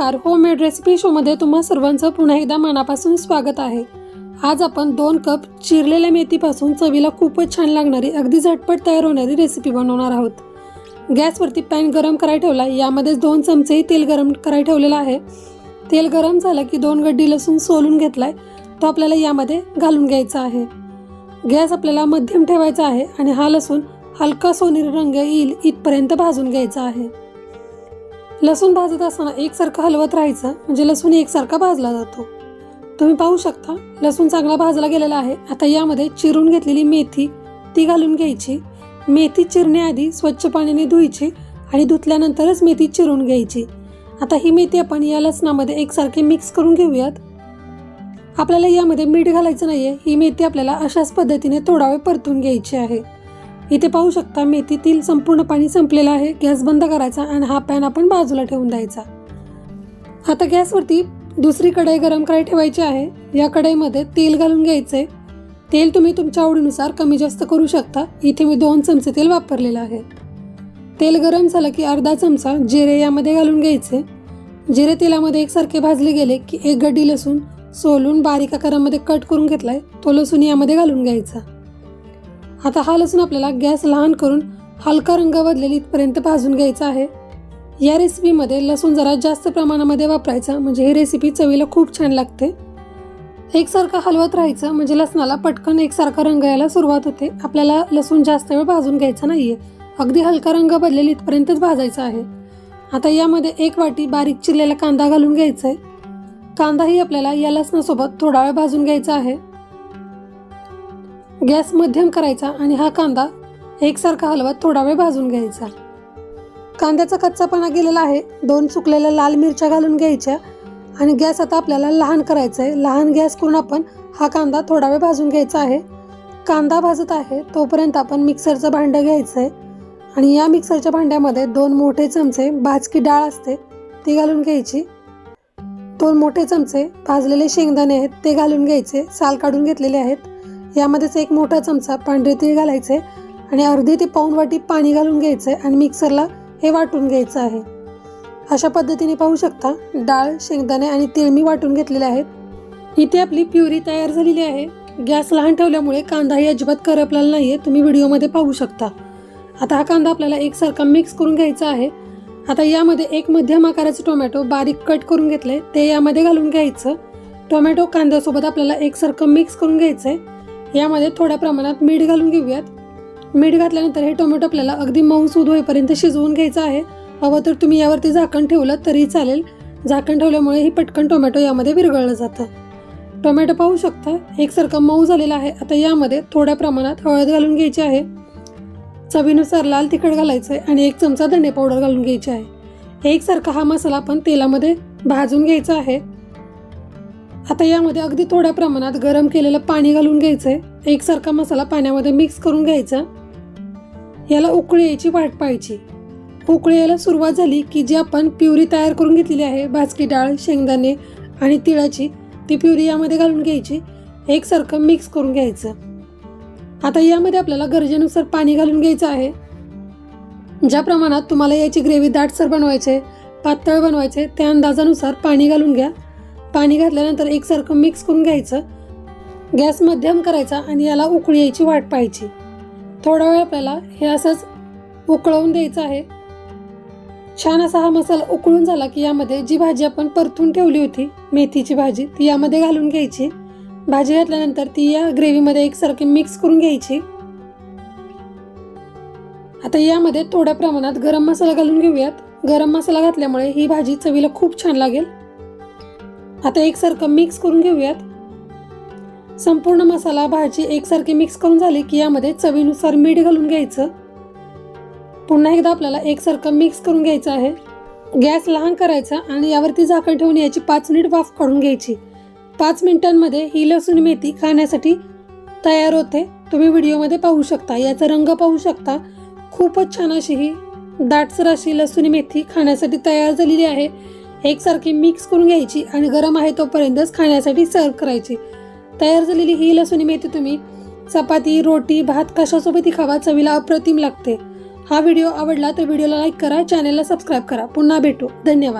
नमस्कार. Homemade recipe शोमध्ये तुम्हा सर्वांचं पुन्हा एकदा मनापासून स्वागत आहे. आज आपण दोन कप चिरलेल्या मेथीपासून चवीला खूपच छान लागणारी अगदी झटपट तयार होणारी रेसिपी बनवणार आहोत. गॅसवरती पॅन गरम करायला ठेवला. यामध्येच दोन चमचेही तेल गरम कराय ठेवलेलं आहे. तेल गरम झालं की दोन गड्डी लसूण सोलून घेतलाय. तो आपल्याला यामध्ये घालून घ्यायचा आहे. गॅस आपल्याला मध्यम ठेवायचा आहे आणि हा लसूण हलका सोनेरी रंग येईल इथपर्यंत भाजून घ्यायचा आहे. लसूण भाजत असताना एकसारखं हलवत राहायचं म्हणजे लसूण एकसारखा भाजला जातो. तुम्ही पाहू शकता लसूण चांगला भाजला गेलेला आहे. आता यामध्ये चिरून घेतलेली मेथी ती घालून घ्यायची. मेथी चिरण्याआधी स्वच्छ पाण्याने धुयची आणि धुतल्यानंतरच मेथी चिरून घ्यायची. आता ही मेथी आपण या लसणामध्ये एकसारखी मिक्स करून घेऊयात. आपल्याला यामध्ये मीठ घालायचं नाही आहे ही मेथी आपल्याला अशाच पद्धतीने थोडा वेळ परतून घ्यायची आहे. इथे पाहू शकता मेथीतील संपूर्ण पाणी संपलेलं आहे. गॅस बंद करायचा आणि हा पॅन आपण बाजूला ठेवून द्यायचा. आता गॅसवरती दुसरी कढई गरम करायला ठेवायची आहे. या कढईमध्ये तेल घालून घ्यायचे. तेल तुम्ही तुमच्या आवडीनुसार कमी जास्त करू शकता. इथे मी दोन चमचे तेल वापरलेलं आहे. तेल गरम झालं की अर्धा चमचा जिरे यामध्ये घालून घ्यायचे. जिरे तेलामध्ये एकसारखे भाजले गेले की एक गड्डी लसूण सोलून बारीक आकारामध्ये कट करून घेतलाय. तो लसूण यामध्ये घालून घ्यायचा. आता हा लसूण आपल्याला गॅस लहान करून हलका रंग बदलेल इथपर्यंत भाजून घ्यायचा आहे. या रेसिपीमध्ये लसूण जरा जास्त प्रमाणामध्ये वापरायचा म्हणजे ही रेसिपी चवीला खूप छान लागते. एकसारखा हलवत राहायचं म्हणजे लसणाला पटकन एकसारखा रंग यायला सुरुवात होते. आपल्याला लसूण जास्त वेळ भाजून घ्यायचा नाही आहे अगदी हलका रंग बदलेल इथपर्यंतच भाजायचा आहे. आता यामध्ये एक वाटी बारीक चिरलेला कांदा घालून घ्यायचा आहे कांदाही आपल्याला या लसणासोबत थोडा वेळ भाजून घ्यायचा आहे. गॅस मध्यम करायचा आणि हा कांदा एकसारखा हलवत थोडा वेळ भाजून घ्यायचा. कांद्याचा कच्चापणा गेलेला आहे. दोन सुकलेल्या लाल मिरच्या घालून घ्यायच्या आणि गॅस आता आपल्याला लहान करायचा आहे लहान गॅस करून आपण हा कांदा थोडा वेळ भाजून घ्यायचा आहे. कांदा भाजत आहे तोपर्यंत आपण मिक्सरचं भांडं घ्यायचं आहे आणि या मिक्सरच्या भांड्यामध्ये दोन मोठे चमचे भाजकी डाळ असते ती घालून घ्यायची. दोन मोठे चमचे भाजलेले शेंगदाणे आहेत ते घालून घ्यायचे. साल काढून घेतलेले आहेत. यामध्येच एक मोठा चमचा पांढरे तीळ घालायचे आणि अर्धी ते पाऊण वाटी पाणी घालून घ्यायचं आहे आणि मिक्सरला हे वाटून घ्यायचं आहे. अशा पद्धतीने पाहू शकता डाळ शेंगदाणे आणि तीळ मी वाटून घेतलेले आहेत. इथे आपली प्युरी तयार झालेली आहे. गॅस लहान ठेवल्यामुळे कांदाही अजिबात करपलेला नाही आहे तुम्ही व्हिडिओमध्ये पाहू शकता. आता हा कांदा आपल्याला एकसारखा मिक्स करून घ्यायचा आहे. आता यामध्ये एक मध्यम आकाराचे टोमॅटो बारीक कट करून घेतले ते यामध्ये घालून घ्यायचं. टोमॅटो कांद्यासोबत आपल्याला एकसारखं मिक्स करून घ्यायचं आहे यामध्ये थोड्या प्रमाणात मीठ घालून घेऊयात. मीठ घातल्यानंतर हे टोमॅटो आपल्याला अगदी मऊसूद होईपर्यंत शिजवून घ्यायचं आहे. हवं तर तुम्ही यावरती झाकण ठेवलं तरी चालेल. झाकण ठेवल्यामुळे ही पटकन टोमॅटो यामध्ये विरघळलं जातं. टोमॅटो पाहू शकता एकसारखं मऊ झालेला आहे. आता यामध्ये थोड्या प्रमाणात हळद घालून घ्यायची आहे. चवीनुसार लाल तिखट घालायचं आहे आणि एक चमचा धने पावडर घालून घ्यायची आहे. एकसारखा हा मसाला आपण तेलामध्ये भाजून घ्यायचा आहे. आता यामध्ये अगदी थोड्या प्रमाणात गरम केलेलं पाणी घालून घ्यायचं आहे एकसारखा मसाला पाण्यामध्ये मिक्स करून घ्यायचा. याला उकळी यायची वाट पाहायची. उकळी यायला सुरुवात झाली की जी आपण प्युरी तयार करून घेतलेली आहे भाजकी डाळ शेंगदाणे आणि तिळाची ती प्युरी यामध्ये घालून घ्यायची. एकसारखं मिक्स करून घ्यायचं. आता यामध्ये आपल्याला गरजेनुसार पाणी घालून घ्यायचं आहे. ज्या प्रमाणात तुम्हाला याची ग्रेव्ही दाटसर बनवायचे पातळ बनवायचे त्या अंदाजानुसार पाणी घालून घ्या. पाणी घातल्यानंतर एकसारखं मिक्स करून घ्यायचं. गॅस मध्यम करायचा आणि याला उकळी यायची वाट पाहायची. थोडा वेळ आपल्याला हे असंच उकळवून द्यायचं आहे. छान असा हा मसाला उकळून झाला की यामध्ये जी भाजी आपण परतून ठेवली होती मेथीची भाजी ती यामध्ये घालून घ्यायची. भाजी घातल्यानंतर ती या ग्रेव्हीमध्ये एकसारखी मिक्स करून घ्यायची. आता यामध्ये थोड्या प्रमाणात गरम मसाला घालून घेऊयात. गरम मसाला घातल्यामुळे ही भाजी चवीला खूप छान लागेल. आता एकसारखं मिक्स करून घेऊयात. संपूर्ण मसाला भाजी एकसारखी मिक्स करून झाली की यामध्ये चवीनुसार मीठ घालून घ्यायचं. पुन्हा एकदा आपल्याला एकसारखं मिक्स करून घ्यायचं आहे. गॅस लहान करायचा आणि यावरती झाकण ठेवून याची पाच मिनिट वाफ काढून घ्यायची. पाच मिनिटांमध्ये ही लसूण मेथी खाण्यासाठी तयार होते. तुम्ही व्हिडिओमध्ये पाहू शकता याचा रंग पाहू शकता. खूपच छान अशी ही दाटसर अशी लसूण मेथी खाण्यासाठी तयार झालेली आहे. एकसारखी मिक्स करून घ्यायची आणि गरम आहे तोपर्यंतच खाण्यासाठी सर्व करायची. तयार झालेली ही लसूण मेथी तुम्ही चपाती रोटी भात कशासोबतही खावा चवीला अप्रतिम लागते. हा व्हिडिओ आवडला तर व्हिडिओला लाईक करा चॅनलला सबस्क्राईब करा. पुन्हा भेटू. धन्यवाद.